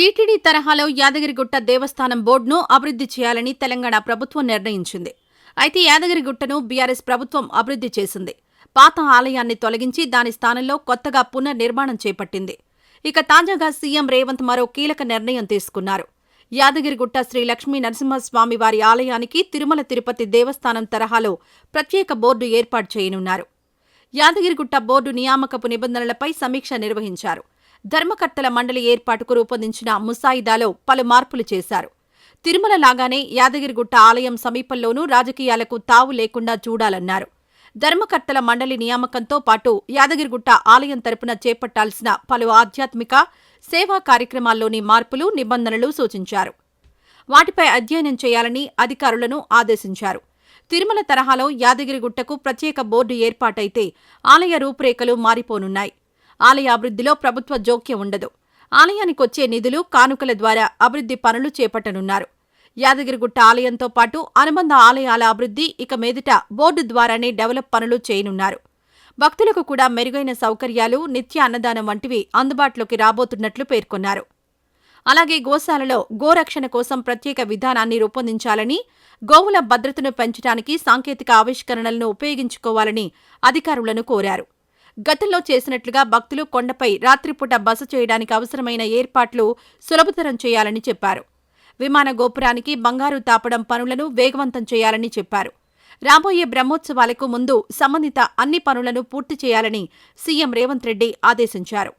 TTD తరహాలో యాదగిరిగుట్ట దేవస్థానం బోర్డును అభివృద్ధి చేయాలని తెలంగాణ ప్రభుత్వం నిర్ణయించింది. అయితే యాదగిరిగుట్టను బీఆర్ఎస్ ప్రభుత్వం అభివృద్ధి చేసింది. పాత ఆలయాన్ని తొలగించి దాని స్థానంలో కొత్తగా పునర్నిర్మాణం చేపట్టింది. ఇక తాజాగా సీఎం రేవంత్ మరో కీలక నిర్ణయం తీసుకున్నారు. యాదగిరిగుట్ట శ్రీ లక్ష్మీ నరసింహస్వామి వారి ఆలయానికి తిరుమల తిరుపతి దేవస్థానం తరహాలో ప్రత్యేక బోర్డు ఏర్పాటు చేయనున్నారు. యాదగిరిగుట్ట బోర్డు నియామకపు నిబంధనలపై సమీక్ష నిర్వహించారు. ధర్మకర్తల మండలి ఏర్పాటుకు రూపొందించిన ముసాయిదాలో పలు మార్పులు చేశారు. తిరుమల లాగానే యాదగిరిగుట్ట ఆలయం సమీపంలోనూ రాజకీయాలకు తావు లేకుండా చూడాలన్నారు. ధర్మకర్తల మండలి నియామకంతో పాటు యాదగిరిగుట్ట ఆలయం తరపున చేపట్టాల్సిన పలు ఆధ్యాత్మిక సేవా కార్యక్రమాల్లోని మార్పులు నిబంధనలు సూచించారు. వాటిపై అధ్యయనం చేయాలని అధికారులను ఆదేశించారు. తిరుమల తరహాలో యాదగిరిగుట్టకు ప్రత్యేక బోర్డు ఏర్పాటైతే ఆలయ రూపురేఖలు మారిపోనున్నాయి. ఆలయ అభివృద్ధిలో ప్రభుత్వ జోక్యం ఉండదు. ఆలయానికొచ్చే నిధులు కానుకల ద్వారా అభివృద్ధి పనులు చేపట్టనున్నారు. యాదగిరిగుట్ట ఆలయంతో పాటు అనుబంధ ఆలయాల అభివృద్ధి ఇక మీదట బోర్డు ద్వారానే డెవలప్ పనులు చేయనున్నారు. భక్తులకు కూడా మెరుగైన సౌకర్యాలు నిత్య అన్నదానం వంటివి అందుబాటులోకి రాబోతున్నట్లు పేర్కొన్నారు. అలాగే గోశాలలో గోరక్షణ కోసం ప్రత్యేక విధానాన్ని రూపొందించాలని గోవుల భద్రతను పెంచడానికి సాంకేతిక ఆవిష్కరణలను ఉపయోగించుకోవాలని అధికారులను కోరారు. గతంలో చేసినట్లుగా భక్తులు కొండపై రాత్రిపూట బస చేయడానికి అవసరమైన ఏర్పాట్లు సులభతరం చేయాలని చెప్పారు. విమాన గోపురానికి బంగారు తాపడం పనులను వేగవంతం చేయాలని చెప్పారు. రాబోయే బ్రహ్మోత్సవాలకు ముందు సంబంధిత అన్ని పనులను పూర్తి చేయాలని సీఎం రేవంత్ రెడ్డి ఆదేశించారు.